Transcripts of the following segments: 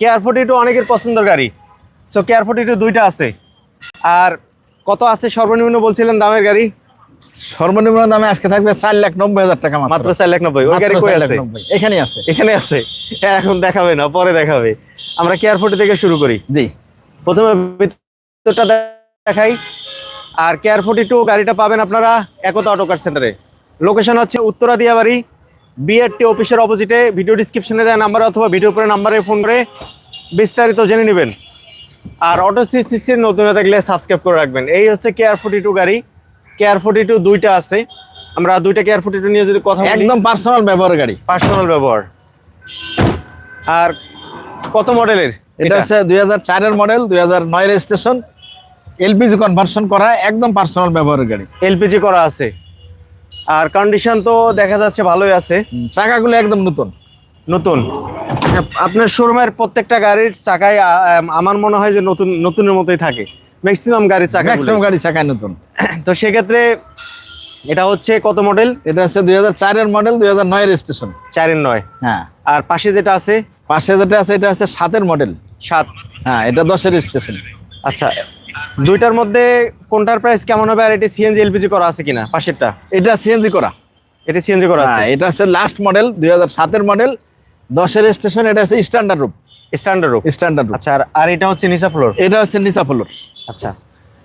Care forty two অনেকের পছন্দের গাড়ি। সো কেয়ার ফোর্টি টু দুইটা আছে। আর কত আছে সর্বনিম্ন বলছিলেন দামের গাড়ি? সর্বনিম্ন দামে আজকে থাকবে চার লাখ নব্বই হাজার টাকা মাত্র। চার লাখ নব্বই ওই গাড়ি কই আছে। এখানে আছে। এখানে আছে? হ্যাঁ, এখন দেখাবে না পরে দেখাবে। আমরা কেয়ার ফোর্টি থেকে শুরু করি। জি। প্রথমে ভিতরটা দেখাই। আর কেয়ার ফোর্টি টু গাড়িটা পাবেন আপনারা একতা অটোকার সেন্টারে। লোকেশন হচ্ছে উত্তরা দিয়াবাড়ি বিআরটি অফিসের অপোজিটে ভিডিও ডিসক্রিপশনে দেওয়া নাম্বার অথবা ভিডিও করে নাম্বারে ফোন করে বিস্তারিত জেনে নেবেন। আর অটো সিসির নতুন থাকলে সাবস্ক্রাইব করে রাখবেন। এই হচ্ছে কেয়ার ফোর্টি টু গাড়ি। কেয়ার ফোর্টি টু দুইটা আছে। আমরা দুইটা কেয়ার ফোর্টি টু নিয়ে যদি কথা একদম পার্সোনাল ব্যবহারের গাড়ি। পার্সোনাল ব্যবহার। আর কত মডেলের এটা হচ্ছে দুই হাজার চারের মডেল দুই হাজার নয় রেজিস্ট্রেশন এলপিজি কনভার্সন করা একদম পার্সোনাল ব্যবহারের গাড়ি। এলপিজি করা আছে। আর কন্ডিশন তো দেখা যাচ্ছে ভালোই আছে। চাকাগুলো একদম নতুন। নতুন। আপনার শোরুমের প্রত্যেকটা গাড়ির চাকায় আমার মনে হয় যে নতুন নতুনের মতোই থাকে। ম্যাক্সিমাম গাড়ির চাকা ম্যাক্সিমাম গাড়ি চাকায় নতুন। তো সেক্ষেত্রে এটা হচ্ছে কত মডেল এটা হচ্ছে দুই হাজার চারের মডেল দুই হাজার নয় রেজিস্ট্রেশন চারের নয়। হ্যাঁ। আর পাশে যেটা আছে? পাশে যেটা আছে এটা হচ্ছে সাতের মডেল সাত। হ্যাঁ এটা দশের রেজিস্ট্রেশন আচ্ছা দুইটার মধ্যে কোনটার প্রাইস কেমন হবে আর এটি সিএনজি এলপিজি করা আছে কিনা? পাশেরটা। এটা সিএনজি করা। এটা সিএনজি করা আছে। হ্যাঁ এটা হচ্ছে লাস্ট মডেল দুই হাজার সাতের মডেল দশের স্টেশন এটা হচ্ছে স্ট্যান্ডার্ড রূপ স্ট্যান্ডার্ড স্ট্যান্ডার্ড রূপ আচ্ছা আর- এটা হচ্ছে নিচা ফ্লোর এটা হচ্ছে নিচা ফ্লোর আচ্ছা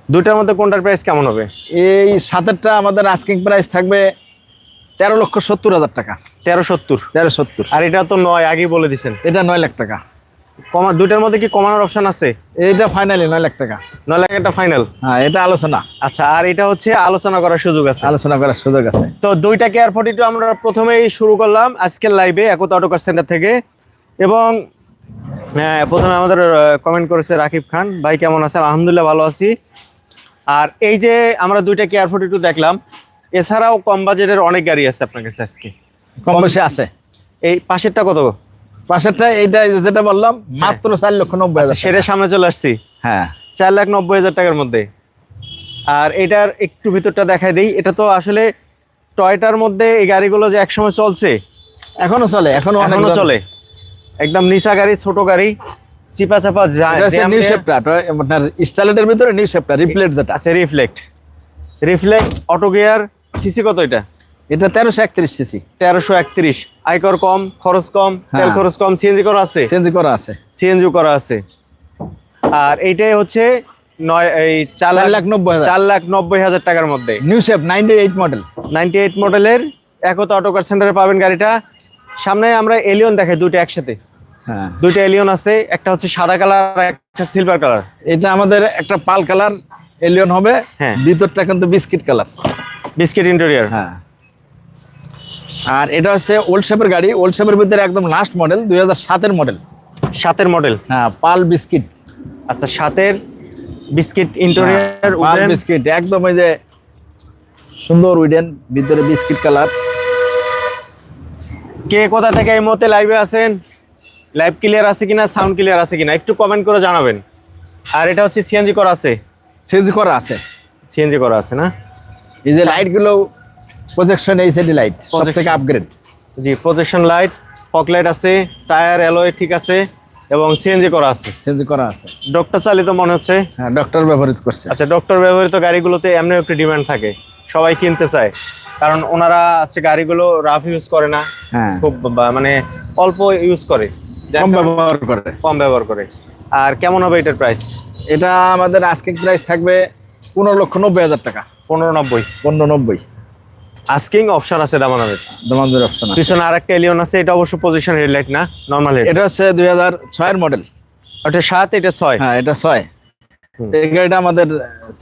দুইটার মধ্যে কোনটার প্রাইস কেমন হবে? এই সাতেরটা আমাদের আস্কিং প্রাইস থাকবে তেরো লক্ষ সত্তর হাজার টাকা। তেরো সত্তর। তেরো সত্তর। আর এটা তো নয় আগেই বলে দিছেন। এটা নয় লাখ টাকা। কমা দুইটার মধ্যে কি কমানোর অপশন আছে? এইটা ফাইনালি নয় লাখ টাকা। নয় লাখ একটা ফাইনাল হ্যাঁ এটা আলোচনা। আচ্ছা আর এটা হচ্ছে আলোচনা করার সুযোগ আছে। আলোচনা করার সুযোগ আছে। তো দুইটা কেয়ার ফোর্টি টু আমরা প্রথমেই শুরু করলাম আজকের লাইভে একতা অটোকার সেন্টার থেকে। এবং হ্যাঁ, প্রথমে আমাদের কমেন্ট করেছে রাকিব খান। ভাই কেমন আছেন? আলহামদুলিল্লাহ ভালো আছি। আর এই যে আমরা দুইটা কেয়ার ফোর্টি টু দেখলাম এছাড়াও কম বাজেটের অনেক গাড়ি আছে আপনার কাছে আজকে। কম বেশি আছে। এই পাশেরটা কত পাশেরটা এইটা যেটা বললাম মাত্র চার লক্ষ নব্বই আচ্ছা, হাজার সেটা সামনে চলে আসছি। হ্যাঁ। চার লাখ নব্বই হাজার টাকার মধ্যে। আর এটার একটু ভিতরটা দেখাই দিই। এটা তো আসলে টয়টার মধ্যে এই গাড়িগুলো যে একসময় চলছে এখনও চলে এখনও এখনও চলে। একদম নিচা গাড়ি ছোট গাড়ি চিপা চাপা যায় নিউ শেপটা আপনার স্টাইলের ভিতরে নিউ শেপটা রিপ্লেট যেটা। আছে reflect reflect auto gear CC কত এটা? এটা তেরোশো একত্রিশ সিসি তেরোশো একত্রিশ। আয়কর কম খরচ কম তেল হ্যাঁ। খরচ কম সিএনজি করা আছে? চেঞ্জ করা আছে। সিএনজি করা আছে। আর এইটাই হচ্ছে নয় এই চার লাখ নব্বই চার লাখ নব্বই হাজার টাকার মধ্যে। New shape ninety eight model ninety eight মডেলের একতা অটো কার সেন্টারে পাবেন গাড়িটা। সামনে আমরা এলিয়ন দেখাই দুইটা একসাথে। হ্যাঁ। দুইটা এলিয়ন আছে একটা হচ্ছে সাদা কালার আর একটা সিলভার কালার। এটা আমাদের একটা পাল কালার এলিয়ন হবে। হ্যাঁ। ভিতরটা কিন্তু বিস্কিট কালার। বিস্কিট ইন্টেরিয়র হ্যাঁ। আর এটা হচ্ছে ওল্ড শেপের গাড়ি ওল্ড শেপের ভিতরে একদম লাস্ট মডেল দুই হাজার সাতের মডেল সাতের মডেল হ্যাঁ পাল বিস্কিট। আচ্ছা সাতের বিস্কিট ইন্টেরিয়র পাল বিস্কিট একদম ওই যে সুন্দর উইডেন ভিতরে বিস্কিট কালার। কে কোথা থেকে এই মুহূর্তে লাইভে আছেন? লাইভ ক্লিয়ার আছে কিনা সাউন্ড ক্লিয়ার আছে কিনা একটু কমেন্ট করে জানাবেন। আর এটা হচ্ছে সিএনজি করা আছে? সিএনজি করা আছে। সিএনজি করা আছে না? এই যে লাইটগুলো প্রজেকশন এইচডি লাইট সব Projection। থেকে upgrade G projection light fog light আছে টায়ার অ্যালয় ঠিক আছে এবং সিএনজি করা আছে। চেঞ্জ করা আছে। ডক্টর চালিত মনে হচ্ছে? হ্যাঁ ডক্টর ব্যবহৃত করছে। আচ্ছা ডক্টর ব্যবহৃত গাড়িগুলোতে এমনি একটু ডিমান্ড থাকে সবাই কিনতে চায়। কারণ ওনারা হচ্ছে গাড়িগুলো রাফ ইউজ করে না হ্যাঁ। খুব মানে অল্প ইউজ করে। কম ব্যবহার করে। কম ব্যবহার করে। আর কেমন হবে এটার প্রাইস এটা আমাদের আজকে প্রাইস থাকবে পনেরো লক্ষ নব্বই হাজার টাকা। পনেরো নব্বই। পনেরো নব্বই। আস্কিং অপশন আছে দামানামের দমানজুর অপশন আছে। পিছনে আর একটা এলিয়ন আছে এটা অবশ্য পজিশন হেডলাইট না নর্মাল এটা হচ্ছে দুই হাজার ছয়ের মডেল ওটা সাত এটা ছয়। হ্যাঁ এটা ছয়। এই গাড়িটা আমাদের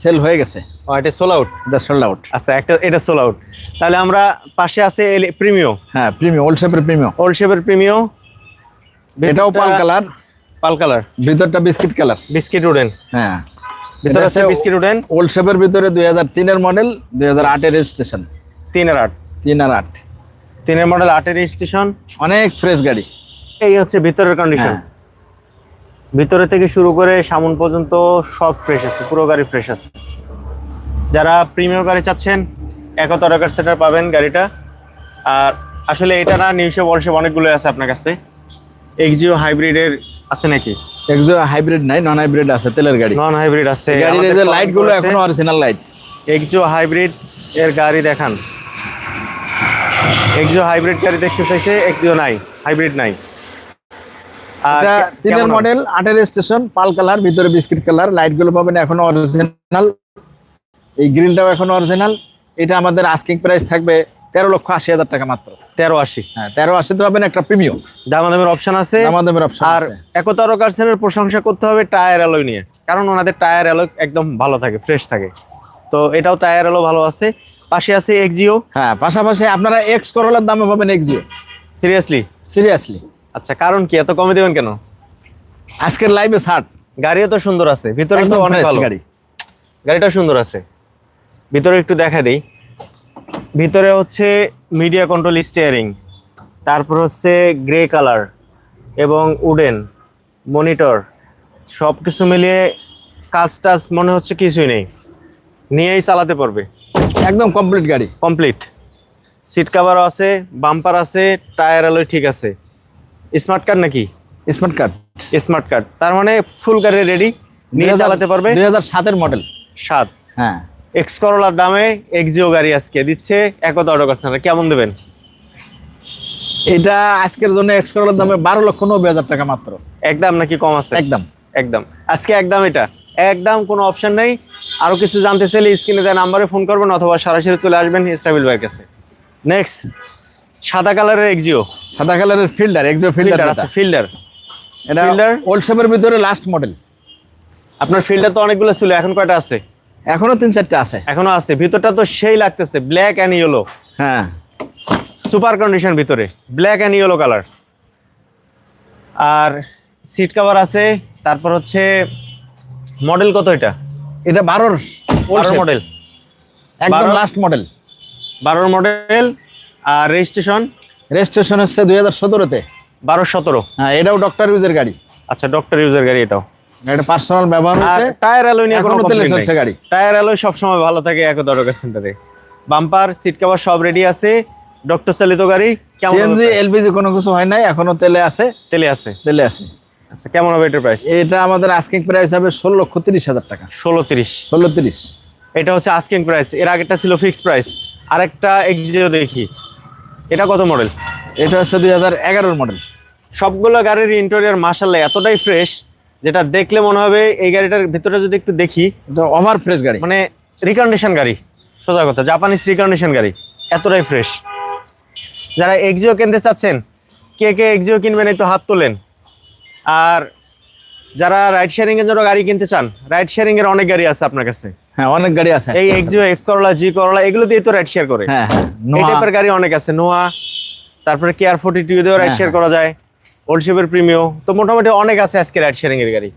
সেল হয়ে গেছে। এটা সোল আউট এটা সোল্ড আউট আচ্ছা একটা এটা সোল আউট তাহলে আমরা পাশে আছে প্রিমিও হ্যাঁ প্রিমিয়াম ওল্ড শেপের প্রিমিয়াম ওল্ড শেপের প্রিমিও এটাও পাল কালার। Pearl colour. ভিতরটা বিস্কিট কালার। Biscuit wooden. হ্যাঁ। ভিতরে আছে বিস্কিট উডেন। ওল্ড শেপের ভিতরে দুই হাজার তিনের মডেল দুই হাজার আটের রেজিস্ট্রেশন তিনের আট। তিন আর আট। তিনের মডেল আটের রেজিস্ট্রেশন অনেক ফ্রেশ গাড়ি। এই হচ্ছে ভিতরের কন্ডিশন হ্যাঁ। ভিতরে থেকে শুরু করে সামন পর্যন্ত সব ফ্রেশ আছে পুরো গাড়ি ফ্রেশ আছে। যারা প্রিমিয়াম গাড়ি চাচ্ছেন একত টাকার সেটার পাবেন গাড়িটা। আর আসলে এটা না নিউশে বলসে অনেকগুলো আছে আপনার কাছে। এক্সিও হাইব্রিডের আছে নাকি? এক্সো হাইব্রিড নাই নন হাইব্রিড আছে তেলের গাড়ি। নন হাইব্রিড আছে। গাড়ির যে লাইটগুলো এখনও অরিজিনাল লাইট এক্সিও হাইব্রিড এর গাড়ি দেখান। এক্সিও হাইব্রিড গাড়ি দেখতে চাইছে এক্সিও নাই হাইব্রিড নাই। এটা তিনের মডেল আটের স্টেশন পাল কালার ভিতরে বিস্কিট কালার লাইটগুলো পাবেন এখনও অরিজিনাল এই গ্রিলটাও এখনও অরিজিনাল এটা আমাদের আস্কিং প্রাইস থাকবে তেরো লক্ষ আশি হাজার টাকা মাত্র। তেরো আশি। হ্যাঁ তেরো আশিতে পাবেন একটা প্রিমিয়াম দামাদামের অপশন আছে। আমাদের অপশন আর একতার কার্সেনের প্রশংসা করতে হবে টায়ার অ্যালয় নিয়ে। কারণ ওনাদের টায়ার অ্যালয় একদম ভালো থাকে ফ্রেশ থাকে। তো এটাও টায়ার অ্যালো ভালো আছে। পাশে আছে এক্সিও হ্যাঁ পাশাপাশি আপনারা এক্স করলার দামে পাবেন এক্সিও সিরিয়াসলি সিরিয়াসলি আচ্ছা কারণ কি? এত কমে দেবেন কেন? আজকের লাইভে ষাট। গাড়িও তো সুন্দর আছে ভিতরে তো অনেক ভালো। গাড়ি। গাড়িটা সুন্দর আছে। ভিতরে একটু দেখা দেই। ভিতরে হচ্ছে মিডিয়া কন্ট্রোল স্টিয়ারিং তারপর হচ্ছে গ্রে কালার এবং উডেন মনিটর সব কিছু মিলিয়ে কাজ টাজ মনে হচ্ছে কিছুই নেই। নিয়েই চালাতে পারবে। একদম কমপ্লিট গাড়ি। কমপ্লিট সিট কাভারও আছে বাম্পার আছে টায়ার আলোয় ঠিক আছে। স্মার্ট কার্ড নাকি? স্মার্ট কার্ড স্মার্ট কার্ড তার মানে ফুল গাড়ি রেডি নিয়ে চালাতে পারবে? দুই হাজার সাতের মডেল সাত। হ্যাঁ। এক্স করোলার দামে এক্সিও গাড়ি আজকে দিচ্ছে একতা অটো কাস্টমার কেমন দেবেন? এটা আজকের জন্য এক্স করলার দামে বারো লক্ষ নব্বই হাজার টাকা মাত্র। একদম নাকি কম আছে? একদম। একদম। আজকে একদম এটা। একদম কোনো অপশন নেই। আরও কিছু জানতে চাইলে স্ক্রিনে দেওয়া নাম্বারে ফোন করবেন অথবা সরাসরি চলে আসবেন ইস্টাবিল ভাইয়ের কাছে। নেক্সট সাদা কালারের এক্সিও সাদা কালারের ফিল্ডার এক্সো ফিল্ডার ফিল্ডার আছে ফিল্ডার এটা Fielder? ওল্ড শেপের ভিতরে লাস্ট মডেল আপনার ফিল্ডার তো অনেকগুলো ছিল এখন কয়টা আছে? এখনও তিন চারটে আছে। এখনও আছে ভিতরটা তো সেই লাগতেছে ব্ল্যাক অ্যান্ড ইয়েলো হ্যাঁ। সুপার কন্ডিশন ভিতরে ব্ল্যাক অ্যান্ড ইয়েলো কালার আর সিট কভার আছে তারপর হচ্ছে মডেল কত এটা? এটা বারোর বারো মডেল। একদম? লাস্ট মডেল বারোর মডেল আর রেজিস্ট্রেশন রেজিস্ট্রেশন হচ্ছে দুই হাজার সতেরোতে। বারো সতেরো। হ্যাঁ এটাও ডক্টর ইউজের গাড়ি। আচ্ছা ডক্টর ইউজের গাড়ি এটাও। এটা পার্সোনাল ব্যবহার হচ্ছে। টায়ার অ্যালয় নিয়ে কোনো তেলে চলছে গাড়ি। টায়ার অ্যালয় সবসময় ভালো থাকে এক দরকার সেন্টারে। বাম্পার সিট কভার সব রেডি আছে। ডক্টর চালিত গাড়ি কেমন সিএনজি এলপিজি কোনো কিছু হয় নাই এখনও তেলে আছে। তেলে আছে। তেলে আছে। আচ্ছা কেমন হবে এটার প্রাইস এটা আমাদের আস্কিং প্রাইস হবে ষোলো লক্ষ তিরিশ হাজার টাকা। ষোলো তিরিশ। ষোলো তিরিশ। এটা হচ্ছে আস্কিং প্রাইস এর আগেরটা ছিল ফিক্সড প্রাইস আরেকটা এক্সিও দেখি এটা কত মডেল এটা হচ্ছে দুই হাজার এগারোর মডেল সবগুলো গাড়ির ইন্টেরিয়র মার্শাল্লাহ এতটাই ফ্রেশ যেটা দেখলে মনে হবে এই গাড়িটার ভিতরে যদি একটু দেখি এটা ওভার ফ্রেশ গাড়ি। মানে রিকন্ডিশন গাড়ি সোজা কথা জাপানিজ রিকন্ডিশন গাড়ি এতটাই ফ্রেশ যারা এক্সিও কিনতে চাচ্ছেন কে কে এক্সিও কিনবেন একটু হাত তোলেন। আর যারা রাইড শেয়ারিং এর জন্য গাড়ি কিনতে চান রাইড শেয়ারিং এর অনেক গাড়ি আছে আপনার কাছে। হ্যাঁ অনেক গাড়ি আছে। এই এক্সিও এক্স করলা জি করলা এগুলো দিয়ে তো রাইড শেয়ার করে। হ্যাঁ হ্যাঁ এই টাইপের গাড়ি অনেক আছে নোয়া তারপরে কেয়ার ফোর্টি টু দিয়েও রাইড শেয়ার করা যায় ওল্ড শেপের প্রিমিও তো মোটামুটি অনেক আছে আজকে রাইড শেয়ারিং এর গাড়ি।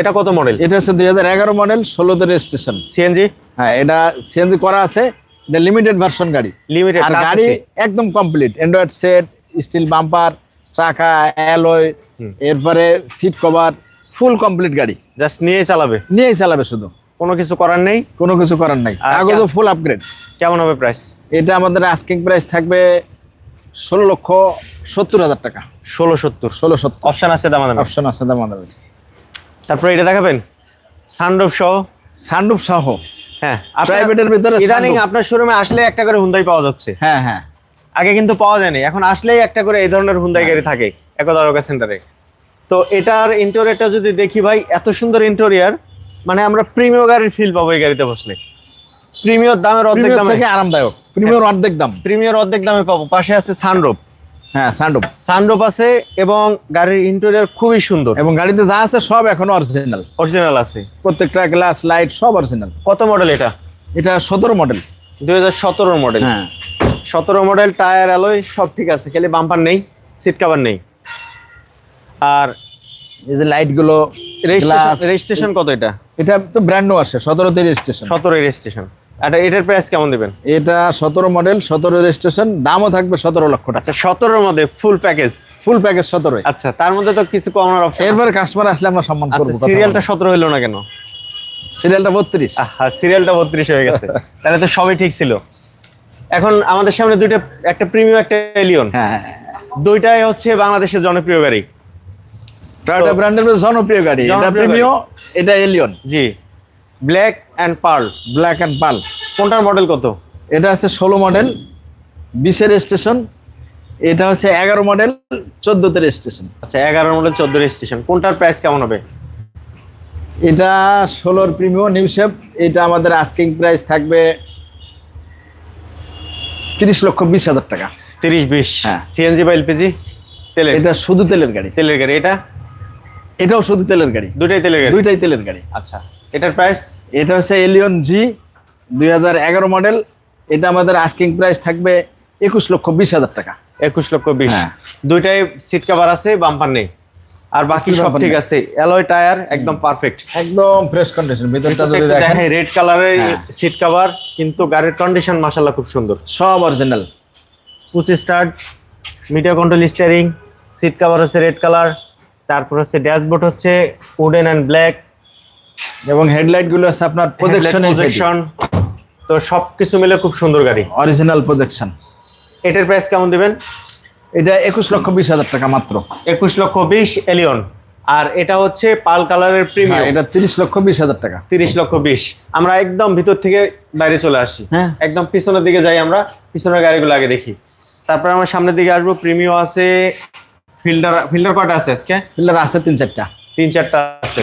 এটা কত মডেল এটা হচ্ছে দুই হাজার এগারো মডেল ষোলোতে রেজিস্ট্রেশন সিএনজি হ্যাঁ এটা সিএনজি করা আছে এটা লিমিটেড ভার্সন গাড়ি। লিমিটেড আর গাড়ি একদম complete android set steel bumper চাকা অ্যালয় এরপরে সিট কভার ফুল কমপ্লিট গাড়ি। জাস্ট নিয়ে চালাবে? নিয়েই চালাবে শুধু। কোনো কিছু করার নেই? কোনো কিছু করার নাই। কাগজও ফুল আপগ্রেড কেমন হবে প্রাইস এটা আমাদের আস্কিং প্রাইস থাকবে ষোলো লক্ষ সত্তর হাজার টাকা। ষোলো সত্তর। ষোলো সত্তর। অপশন আছে দাম অপশন আছে দাম তারপরে এটা দেখাবেন? সানরুফ সহ? সানরুফ সহ। হ্যাঁ। প্রাইভেটের ভিতরে ইদানিং আপনার শোরুমে আসলে একটা করে হুন্দাই পাওয়া যাচ্ছে। হ্যাঁ হ্যাঁ। আগে কিন্তু পাওয়া যায়নি। এখন আসলেই একটা করে এই ধরনের হুন্দাই গাড়ি থাকে একদারকা সেন্টারে তো এটার ইন্টেরিয়রটা যদি দেখি ভাই এত সুন্দর ইন্টেরিয়র মানে আমরা প্রিমিয় গাড়ির ফিল পাবো এই গাড়িতে বসলে। প্রিমিয়র দামের অর্ধেক দামে। থেকে আরামদায়ক। প্রিমিয়ার অর্ধেক দাম। প্রিমিয়র অর্ধেক দামে পাবো। পাশে আছে সানরুফ হ্যাঁ সানরুফ সানরুফ আছে এবং গাড়ির ইন্টেরিয়র খুবই সুন্দর। এবং গাড়িতে যা আছে সব এখনও অরিজিনাল অরিজিনাল আছে। প্রত্যেকটা গ্লাস লাইট সব অরিজিনাল কত মডেল এটা? এটা সতেরো মডেল দুই হাজার সতেরো মডেল হ্যাঁ। সতেরো মডেল টায়ার অ্যালয় সব ঠিক আছে খালি বাম্পার নেই সিট কভার নেই। আর এই যে লাইটগুলো glass, রেজিস্ট্রেশন কত এটা? এটা তো ব্র্যান্ড নিউ আসে সতেরোতে রেজিস্ট্রেশন সতেরো রেজিস্ট্রেশন এটা এটার প্রাইস কেমন দিবেন? এটা সতেরো মডেল সতেরো রেজিস্ট্রেশন দামও থাকবে সতেরো লক্ষ টাকা। আচ্ছা সতেরোর মধ্যে ফুল প্যাকেজ ফুল প্যাকেজ সতেরো আচ্ছা তার মধ্যে তো কিছু কমানোর অপশন এরপরে কাস্টমার আসলে আমরা সম্মান আচ্ছা করব সিরিয়ালটা সতেরো হইল না কেন? সিরিয়ালটা বত্রিশ। হ্যাঁ সিরিয়ালটা বত্রিশ হয়ে গেছে। তাহলে তো সবই ঠিক ছিল। এখন আমাদের সামনে দুইটা একটা প্রিমিয়াম একটা এলিয়ন হ্যাঁ হ্যাঁ, দুইটাই হচ্ছে বাংলাদেশের জনপ্রিয় গাড়ি। টয়োটা ব্র্যান্ডের জনপ্রিয় গাড়ি। এটা প্রিমিও এটা Allion G. Black and pearl black and pearl কোনটার মডেল কত? এটা হচ্ছে ষোলো মডেল বিশের স্টেশন এটা হচ্ছে এগারো মডেল চোদ্দোতে স্টেশন আচ্ছা এগারো মডেল চোদ্দ স্টেশন কোনটার প্রাইস কেমন হবে? এটা ষোলোর প্রিমিও নিউ শেপ এটা আমাদের আস্কিং প্রাইস থাকবে তিরিশ লক্ষ বিশ হাজার টাকা। তিরিশ বিশ। হ্যাঁ। সিএনজি বা এলপিজি তেলের। এটা শুধু তেলের গাড়ি। তেলের গাড়ি। এটা? এটাও শুধু তেলের গাড়ি। দুটাই তেলের গাড়ি? দুইটাই তেলের গাড়ি। আচ্ছা। এটার প্রাইস এটা হচ্ছে এলিয়ন জি দুই হাজার এগারো মডেল এটা আমাদের আস্কিং প্রাইস থাকবে একুশ লক্ষ বিশ হাজার টাকা। একুশ লক্ষ বিশ। হ্যাঁ। দুইটাই সিট কাভার আছে বাম্পার নেই? আর বাকি সব ঠিক আছে অ্যালয় টায়ার একদম পারফেক্ট একদম ফ্রেশ কন্ডিশন ভিতরটা যদি দেখেন। রেড কালারের। সিট কভার কিন্তু গাড়ির কন্ডিশন মাশাল্লাহ খুব সুন্দর। সব original push start media control steering seat cover হচ্ছে রেড কালার তারপর হচ্ছে ড্যাশবোর্ড হচ্ছে উডেন অ্যান্ড ব্ল্যাক এবং হেডলাইটগুলো আছে আপনার প্রজেকশন প্রজেকশন তো সবকিছু মিলে খুব সুন্দর গাড়ি। অরিজিনাল প্রজেকশন এটার প্রাইস কেমন দিবেন? এটা একুশ লক্ষ বিশ হাজার টাকা মাত্র। একুশ লক্ষ বিশ এলিয়ন। আর এটা হচ্ছে পাল কালারের হ্যাঁ, প্রিমিয়াম। এটা তিরিশ লক্ষ বিশ হাজার টাকা। তিরিশ লক্ষ বিশ। আমরা একদম ভিতর থেকে বাইরে চলে আসি। হ্যাঁ। একদম পিছনের দিকে যাই আমরা পিছনের গাড়িগুলো আগে দেখি। তারপর আমরা সামনের দিকে আসব প্রিমিও আছে ফিল্ডার ফিল্ডার কটা আছে আজকে? পিলার আছে তিন চারটা। তিন চারটা আছে।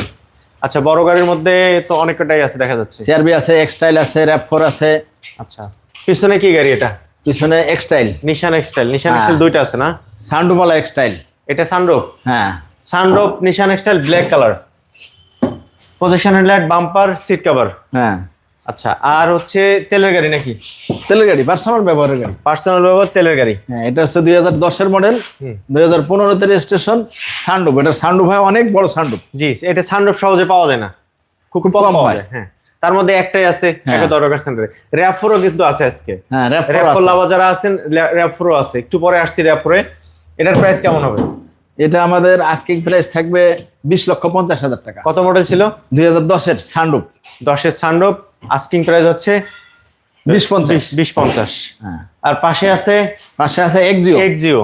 আচ্ছা বড় গাড়ির মধ্যে তো অনেক কটাই আছে দেখা যাচ্ছে। সিআরবি আছে এক্সটাইল আছে র্যাপ ফোর আছে। আচ্ছা পিছনে কি গাড়ি এটা? পিছনে এক্সটাইল নিশান এক্সটাইল নিশান। এক্সটাইল দুইটা আছে না? সান্ডুমালা এক্সটাইল এটা সানরোপ হ্যাঁ। Sunroof Nissan X Trail black colour position headlight bumper seat cover হ্যাঁ। আচ্ছা আর হচ্ছে তেলের গাড়ি নাকি? তেলের গাড়ি পার্সোনাল ব্যবহারের গাড়ি। পার্সোনাল ব্যবহার তেলের গাড়ি। হ্যাঁ এটা হচ্ছে দুই হাজার দশের মডেল। দুই হাজার পনেরোতে রেজিস্ট্রেশন সান্ডুপ এটা সান্ডুপ হয় অনেক বড় সান্ডুপ জি এটা সানরুফ সহজে পাওয়া যায় না। খুব কম পাওয়া যায় হ্যাঁ। তার মধ্যে একটাই আছে হ্যাঁ। একটা দরকার সেন্টারে কিন্তু আছে আজকে। র্যাপ ফোর র্যাপফোর আছে। লাভা যারা আছেন র্যাপফোরও আছে। একটু পরে আসছি র্যাপফোরে এটার প্রাইস কেমন হবে? এটা আমাদের আস্কিং প্রাইস থাকবে বিশ লক্ষ পঞ্চাশ হাজার টাকা। কত মডেল ছিল? দুই হাজার দশের সান্ডুপ দশের সানরুফ আস্কিং প্রাইস হচ্ছে বিশ পঞ্চাশ। বিশ পঞ্চাশ। হ্যাঁ। আর পাশে আছে? পাশে আছে এক্সিও এক্সিও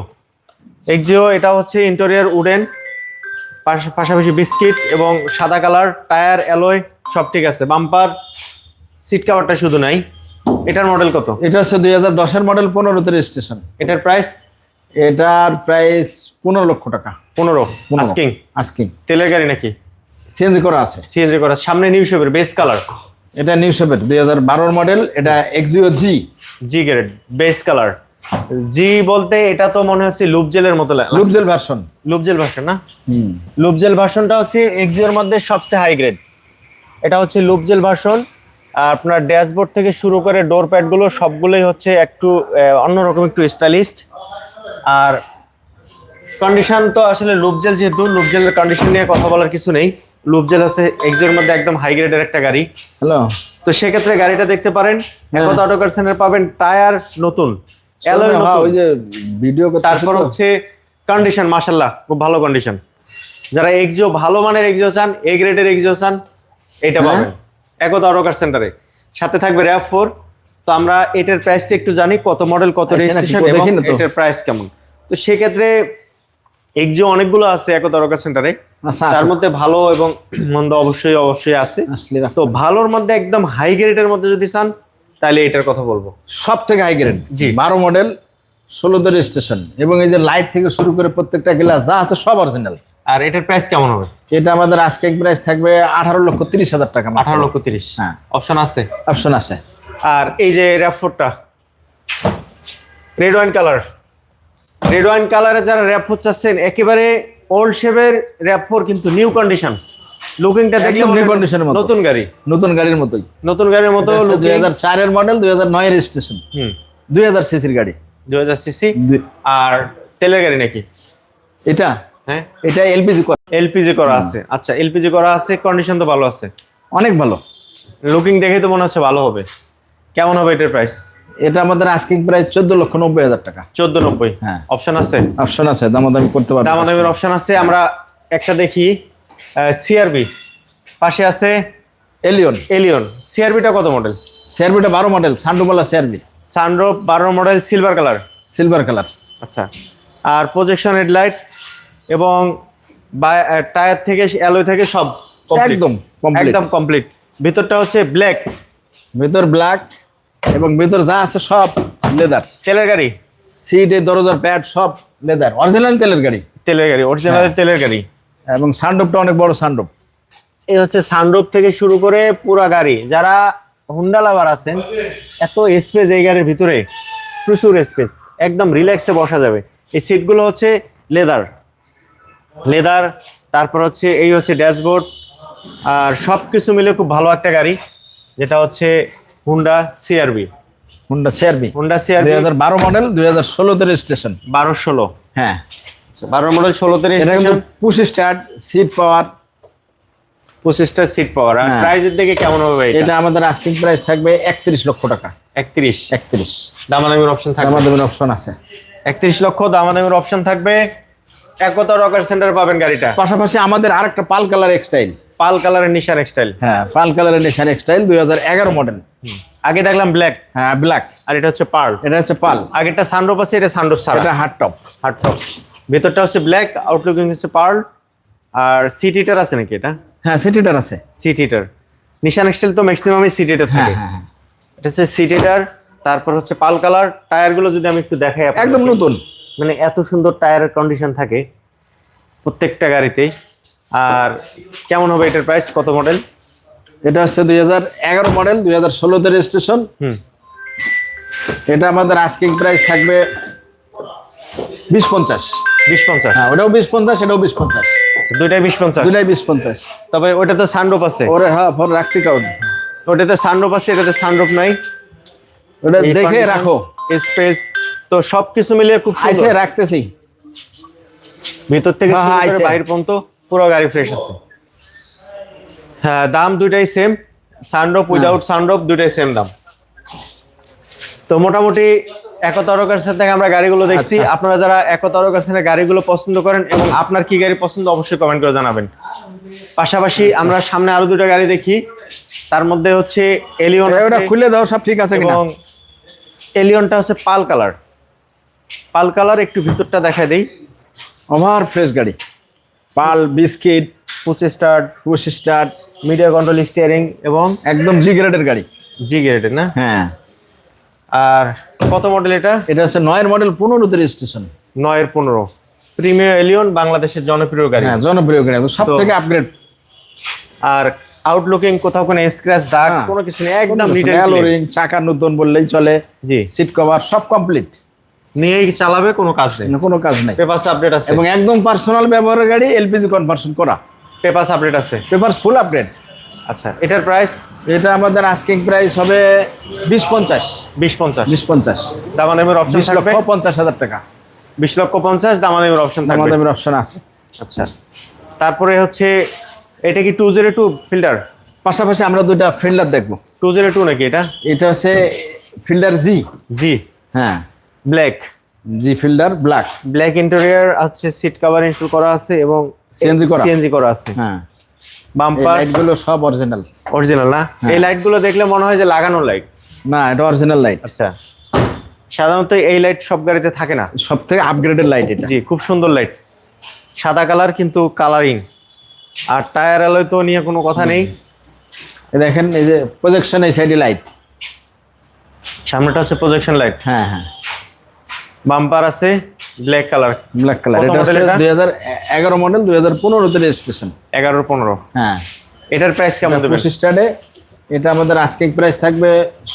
এক্সিও এটা হচ্ছে ইন্টেরিয়র উডেন পাশাপাশি বিস্কিট এবং সাদা কালার টায়ার অ্যালয় সব ঠিক আছে। বাম্পার সিট কাভারটা শুধু নাই। এটার মডেল কত? এটা হচ্ছে দুই হাজার দশের মডেল পনেরোতে রেজিস্ট্রেশন এটার প্রাইস এটার প্রাইস পনেরো লক্ষ টাকা। পনেরো। আস্কিং আস্কিং তেলের গাড়ি নাকি? চেঞ্জ করা আছে। সিএনজি করা সামনে নিউ শেপের বেস কালার এটা নিউ শেপের দুই হাজার বারোর মডেল এটা Axio G G grade base colour G বলতে এটা তো মনে হচ্ছে লুপজেলের মতো লুপজেল ভার্সন লুপজেল ভার্সন না? লুপজেল ভার্সনটা হচ্ছে এক্সিওর মধ্যে সবচেয়ে হাই গ্রেড এটা হচ্ছে লুপজেল ভার্সন আপনার ড্যাশবোর্ড থেকে শুরু করে ডোর প্যাডগুলো সবগুলোই হচ্ছে একটু অন্যরকম একটু স্টাইলিস্ট আর কন্ডিশন তো আসলে লুপজেল যেহেতু লুপজেলের কন্ডিশন নিয়ে কথা বলার কিছু নেই। লুপজেল আছে এক্সিওর মধ্যে একদম হাই গ্রেডের একটা গাড়ি। হ্যালো তো সেক্ষেত্রে গাড়িটা দেখতে পারেন। হ্যাঁ। অটো কার পাবেন টায়ার নতুন। অ্যালয় ওই যে ভিডিও তারপর হচ্ছে কন্ডিশন মাশাল্লাহ খুব ভালো কন্ডিশন যারা এক্সিও ভালো মানের এক্সিও চান এ গ্রেডের এক্সিও চান এটা হ্যাঁ। পাবেন। একতা অটোকার সেন্টারে সাথে থাকবে র্যাপ ফোর তো আমরা এটার প্রাইসটা একটু জানি কত মডেল কত আচ্ছা, রেজিস্ট্রেশন এবং তো। এটার প্রাইস কেমন। তো সেক্ষেত্রে এক্সিও অনেকগুলো আছে একতা অটোকার সেন্টারে আচ্ছা তার মধ্যে ভালো এবং মন্দ অবশ্যই অবশ্যই আছে। আসলে তো ভালোর মধ্যে একদম হাই গ্রেডের মধ্যে যদি চান তাহলে এটার কথা বলব। সব থেকে হাই গ্রেড জি। বারো মডেল ষোলোতে স্টেশন এবং এই যে লাইট থেকে শুরু করে প্রত্যেকটা গ্লাস যা আছে সব অরিজিনাল আর এটার প্রাইস কেমন হবে? এটা আমাদের আজকে প্রাইস থাকবে আঠারো লক্ষ তিরিশ হাজার টাকা আঠারো লক্ষ তিরিশ। হ্যাঁ। অপশন আছে? অপশন আছে। আর এই যে র্যাপ ফোরটা red wine colour red wine কালারে যারা র্যাপ ফোর চাচ্ছেন একেবারে ওল্ড শেপের র্যাপ ফোর কিন্তু নিউ কন্ডিশন লুকিংটা দেখলে একদম new condition এর মতো। নতুন গাড়ি। নতুন গাড়ির মতোই। নতুন গাড়ির মতো মডেল রেজিস্ট্রেশন হুম। সিসির গাড়ি। দুই হাজার সিসি আর তেলের গাড়ি নাকি? এটা? হ্যাঁ। এটা এলপিজি এলপিজি করা। আছে। আচ্ছা এলপিজি করা আছে কন্ডিশন তো ভালো আছে। অনেক ভালো। লুকিং দেখে তো মনে হচ্ছে ভালো হবে। কেমন হবে এটার প্রাইস এটা আমাদের আস্কিং প্রাইস চোদ্দ লক্ষ নব্বই হাজার টাকা। চোদ্দ নব্বই। হ্যাঁ। অপশন আছে? অপশন আছে দামাদামি করতে পারবে। দামাদামির অপশন আছে। আমরা একটা দেখি। সিআরবি পাশে আছে এলিয়ন এলিয়ন সিআরবিটা কত মডেল সিআরবিটা বারো মডেল সান্ডুবালা সিআরবি সানরোপ বারো model silver colour silver colour আচ্ছা। আর প্রজেকশন হেডলাইট এবং টায়ার থেকে অ্যালয় থেকে সব। একদম একদম কমপ্লিট ভিতরটা হচ্ছে ব্ল্যাক ভিতর ব্ল্যাক এবং ভিতর যা আছে সব লেদার তেলের গাড়ি? সিটে দরজার প্যাড সব লেদার অরিজিনাল তেলের গাড়ি। তেলের গাড়ি অরিজিনাল হ্যাঁ। তেলের গাড়ি। এবং সানরুফটা অনেক বড় সানরুফ এই হচ্ছে সানরুফ থেকে শুরু করে পুরা গাড়ি। যারা হুন্ডা লাভার আছেন এত স্পেস এই গাড়ির ভিতরে প্রচুর স্পেস একদম রিল্যাক্সে বসা যাবে। এই সিটগুলো হচ্ছে লেদার লেদার তারপর হচ্ছে এই হচ্ছে ড্যাশবোর্ড আর সব কিছু মিলে খুব ভালো একটা গাড়ি যেটা হচ্ছে Honda CRV Honda CRV Honda দুই সিআরবি হাজার বারো মডেল দুই হাজার ষোলোতে রেজিস্ট্রেশন বারো ষোলো। হ্যাঁ। বারো মডেল ষোলোতে পুশ স্টার্ট সিট পাওয়ার পঁচিশটা সিট পাওয়ার আর হ্যাঁ। প্রাইসের দিকে কেমন হবে ভাই এটা? আমাদের আস্কিং প্রাইস থাকবে একত্রিশ লক্ষ টাকা। একত্রিশ। একত্রিশ। দামাদামির অপশন থাকবে। আমাদের অপশন আছে। একত্রিশ লক্ষ দামাদামির অপশন থাকবে। একতা রকার সেন্টার পাবেন গাড়িটা। পাশাপাশি আমাদের আরেকটা পাল কালার এক্সটাইল পাল কালারের নিশান এক্সটাইল হ্যাঁ পাল কালারের নিশান এক্সটাইল দুই হাজার এগারো মডেল আগে দেখলাম ব্ল্যাক হ্যাঁ ব্ল্যাক আর এটা হচ্ছে পার্ল এটা হচ্ছে পাল। আগেরটা সানরূপ আছে এটা সানরূপ এটা হার্ড টপ হার্ড টপ ভেতরটা হচ্ছে ব্ল্যাক আউটলুকিং হচ্ছে পার্ল আর সিট হিটার আছে নাকি এটা? হ্যাঁ সিটিটার আছে। সিট হিটার নিশান এক্সটাইল তো ম্যাক্সিমামই সিট হিটার হ্যাঁ থাকে। হ্যাঁ হ্যাঁ। এটা হচ্ছে সিট হিটার তারপর হচ্ছে পাল কালার টায়ারগুলো যদি আমি একটু দেখাই। একদম নতুন। মানে এত সুন্দর টায়ারের কন্ডিশন থাকে প্রত্যেকটা গাড়িতেই। আর কেমন হবে এটার প্রাইস কত মডেল এটা হচ্ছে দুই হাজার এগারো মডেল দুই হাজার ষোলোতে রেজিস্ট্রেশন হুম। এটা আমাদের আস্কিং প্রাইস থাকবে বিশ পঞ্চাশ। বিশ পঞ্চাশ। হ্যাঁ ওটাও বিশ পঞ্চাশ এটাও বিশ পঞ্চাশ। আচ্ছা, দুইটাই বিশ পঞ্চাশ। দুটাই বিশ পঞ্চাশ। তবে ওটা তো সানরূপ আছে। ওরে হ্যাঁ ফোন রাখতে কাউন ওটাতে সানরূপ আছে এটাতে সানরূপ নাই। ওটা দেখে রাখো। স্পেস তো সবকিছু মিলিয়ে খুব সুন্দর। রাখতেছি। ভিতর থেকে হ্যাঁ। বাইরে পর্যন্ত পুরো গাড়ি ফ্রেশ আছে। হ্যাঁ দাম দুইটাই সেম সানরূপ উইদাউট সানরূপ দুইটাই সেম দাম। তো মোটামুটি একতরকার সাথে আমরা গাড়িগুলো দেখছি। আচ্ছা। আপনারা যারা একতরকার সাথে গাড়িগুলো পছন্দ করেন এবং আপনার কি গাড়ি পছন্দ অবশ্যই কমেন্ট করে জানাবেন। পাশাপাশি আমরা সামনে আরও দুটো গাড়ি দেখি। তার মধ্যে হচ্ছে এলিয়ন ওটা খুলে দাও সব ঠিক আছে এবং এলিয়নটা হচ্ছে পাল কালার। পাল কালার একটু ভিতরটা দেখা দেই। ওভার ফ্রেশ গাড়ি। Pearl biscuit push start push start media control steering এবং একদম জি গ্রেডের গাড়ি। জি গ্রেডের না? হ্যাঁ। আর কত মডেল এটা? এটা হচ্ছে নয়ের মডেল পনেরোতে রেজিস্ট্রেশন নয়ের পনেরো। প্রিমিয়ার এলিয়ন বাংলাদেশের জনপ্রিয় গাড়ি। হ্যাঁ জনপ্রিয় গাড়ি সব থেকে আপগ্রেড আর আউটলুকিং কোথাও কোনো স্ক্র্যাচ দাগ হ্যাঁ। কোনো কিছু নেই একদম অ্যালোরিং চাকা নতুন বললেই চলে জি। সিট কভার সব কমপ্লিট নিয়েই চালাবে কোনো কাজ নেই। কোনো কাজ নাই। পেপারস আপডেট আছে। এবং একদম পার্সোনাল ব্যবহারের গাড়ি এলপিজি কনভার্সন করা। পেপারস আপডেট আছে। পেপারস ফুল আপডেট আচ্ছা। এটার প্রাইস এটা আমাদের আস্কিং প্রাইস হবে বিশ পঞ্চাশ। বিশ পঞ্চাশ। বিশ পঞ্চাশ। দামাদামের অপশন থাকবে? পঞ্চাশ হাজার টাকা। বিশ লক্ষ পঞ্চাশ দামাদামের অপশন থাকবে। অপশন আছে। আচ্ছা। তারপরে হচ্ছে এটা কি টু জিরো টু ফিল্টার পাশাপাশি আমরা দুইটা ফিল্ডার দেখব। টু জিরো টু নাকি এটা? এটা হচ্ছে ফিল্ডার জি জি হ্যাঁ। Black G Fielder black black interior আছে সিট কভার ইনস্টল করা আছে এবং CNG করা। সিএনজি করা আছে। হ্যাঁ। বাম্পার। লাইটগুলো সব অরিজিনাল অরিজিনাল না? হ্যাঁ। এই লাইটগুলো দেখলে মনে হয় যে লাগানো লাইট না এটা অরিজিনাল লাইট আচ্ছা। সাধারণত এই লাইট সব গাড়িতে থাকে না? সব থেকে আপগ্রেডেড লাইট এটা। জি খুব সুন্দর লাইট সাদা কালার কিন্তু কালারিং আর টায়ার অ্যালয় তো নিয়ে কোনো কথা নেই। দেখেন এই যে প্রজেকশন এই সাইডে লাইট সামনেটা হচ্ছে প্রজেকশন লাইট হ্যাঁ হ্যাঁ। বাম্পার আছে ব্ল্যাক কালার ব্ল্যাক কালার এটা হচ্ছে এটা? দুই হাজার এগারো মডেল দুই হাজার পনেরোতে রেজিস্ট্রেশন এগারো পনেরো। হ্যাঁ। এটার প্রাইস কেমন দেবেন? পঁচিশ স্টার্টে এটা আমাদের আস্কিং প্রাইস থাকবে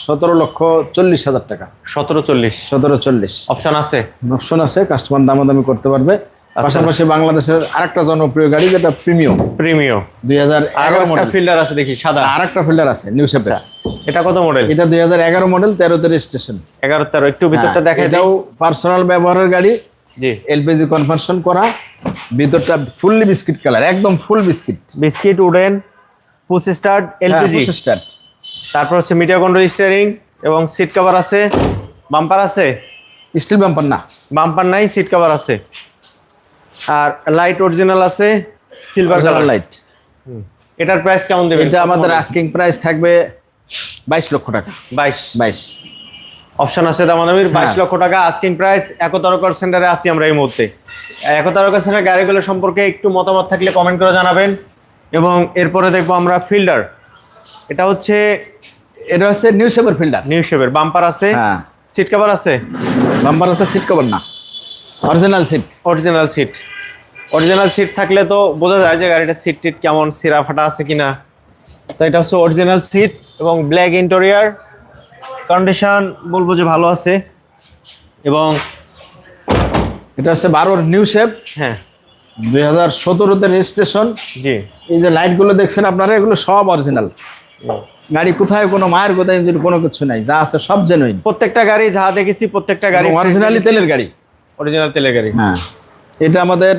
সতেরো লক্ষ চল্লিশ হাজার টাকা। সতেরো চল্লিশ। সতেরো চল্লিশ। অপশন আছে? অপশন আছে কাস্টমার দামাদামি করতে পারবে। পাশাপাশি বাংলাদেশের আরেকটা জনপ্রিয় গাড়ি যেটা প্রিমিয়াম। প্রিমিও দুই হাজার এগারো মডেল ফিল্টার আছে দেখি সাদা। আরেকটা ফিল্ডার আছে নিউ শেপের এটা কত মডেল এটা দুই হাজার এগারো মডেল তেরোতে রেজিস্ট্রেশন এগারো তেরো একটু ভিতরটা দেখা এটাও পার্সোনাল ব্যবহারের গাড়ি। জি। এলপিজি কনভার্সন করা ভিতরটা ফুললি বিস্কিট কালার একদম full biscuit biscuit wooden push start হ্যাঁ, এলপিজি স্টার্ট তারপর হচ্ছে মিডিয়া কন্ট্রোল স্টিয়ারিং এবং সিট কভার আছে। বাম্পার আছে? স্টিল বাম্পার না। বাম্পার নাই সিট কভার আছে। আর লাইট অরিজিনাল আছে সিলভার কালার লাইট এটার প্রাইস কেমন দেবেন? এটা আমাদের আস্কিং প্রাইস থাকবে বাইশ লক্ষ টাকা। বাইশ। বাইশ। অপশন আছে দামাদামির বাইশ হ্যাঁ। লক্ষ টাকা আস্কিং প্রাইস একতারকার সেন্টারে আছি আমরা এই মুহূর্তে। একতারকার সেন্টার গাড়িগুলো সম্পর্কে একটু মতামত থাকলে কমেন্ট করে জানাবেন। এবং এরপরে দেখব আমরা ফিল্ডার এটা হচ্ছে এটা হচ্ছে নিউ শেপের ফিল্ডার নিউ শেপের বাম্পার আছে। হ্যাঁ। সিট কভার আছে? বাম্পার আছে সিট কভার না। Original seat original seat original seat থাকলে তো বোঝা যায় যে গাড়িটা সিট টিট কেমন সিরা ফাটা আছে কিনা। তো এটা হচ্ছে অরিজিনাল সিট এবং ব্ল্যাক ইন্টেরিয়ার কন্ডিশন বলব যে ভালো আছে। এবং এটা হচ্ছে বারোর নিউ শেপ হ্যাঁ। দুই হাজার সতেরোতে রেজিস্ট্রেশন জি। এই যে লাইটগুলো দেখছেন আপনারা এগুলো সব অরিজিনাল গাড়ি কোথায় কোনো মায়ের কোথায় ইঞ্জিন কোনো কিছু নাই। যা আছে সব জেনুইন প্রত্যেকটা গাড়ি যা দেখেছি প্রত্যেকটা গাড়ি অরিজিনালি তেলের গাড়ি। অরিজিনাল তেলের গাড়ি। হ্যাঁ। এটা আমাদের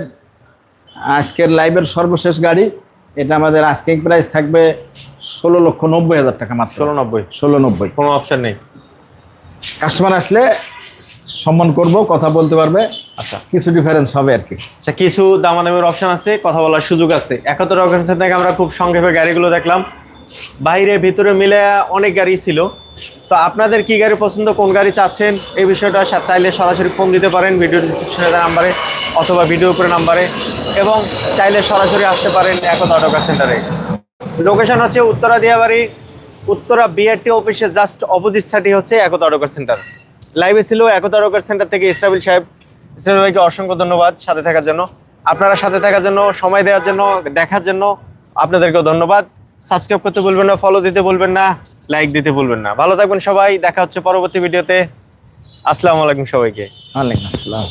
আজকের লাইভের সর্বশেষ গাড়ি। এটা আমাদের আজকে প্রাইস থাকবে ষোলো লক্ষ নব্বই হাজার টাকা মাত্র। ষোলো নব্বই। ষোলো নব্বই। কোনো অপশান নেই। কাস্টমার আসলে সম্মান করব কথা বলতে পারবে। আচ্ছা। কিছু ডিফারেন্স হবে আর কি। আচ্ছা কিছু দামাদামের অপশন আছে কথা বলার সুযোগ আছে। একাত্তর অর্গানাইজেশন থেকে আমরা খুব সংক্ষেপে গাড়িগুলো দেখলাম। বাইরে, ভিতরে মিলে অনেক গাড়ি ছিল। তো আপনাদের কি গাড়ি পছন্দ, কোন গাড়ি চাচ্ছেন, এই বিষয়টা চাইলে সরাসরি ফোন দিতে পারেন ভিডিও ডিসক্রিপশনে নাম্বারে অথবা ভিডিও উপরে নাম্বারে এবং চাইলে সরাসরি আসতে পারেন একতা অটোকা সেন্টারে লোকেশন হচ্ছে উত্তরা দিয়াবাড়ি। উত্তরা বিআরটি অফিসের জাস্ট অপোজিট সাইডে হচ্ছে একতা অটোকার সেন্টার লাইভে ছিল একতা অটোকার সেন্টার থেকে ইসরাবিল সাহেব। ইসরাবিল ভাইকে অসংখ্য ধন্যবাদ সাথে থাকার জন্য। আপনারা সাথে থাকার জন্য, সময় দেওয়ার জন্য, দেখার জন্য আপনাদেরকেও ধন্যবাদ। সাবস্ক্রাইব করতে বলবেন না ফলো দিতে বলবেন না লাইক দিতে বলবেন না। ভালো থাকবেন সবাই, দেখা হচ্ছে পরবর্তী ভিডিওতে আসসালামু আলাইকুম সবাইকে। ওয়ালাইকুম আসসালাম।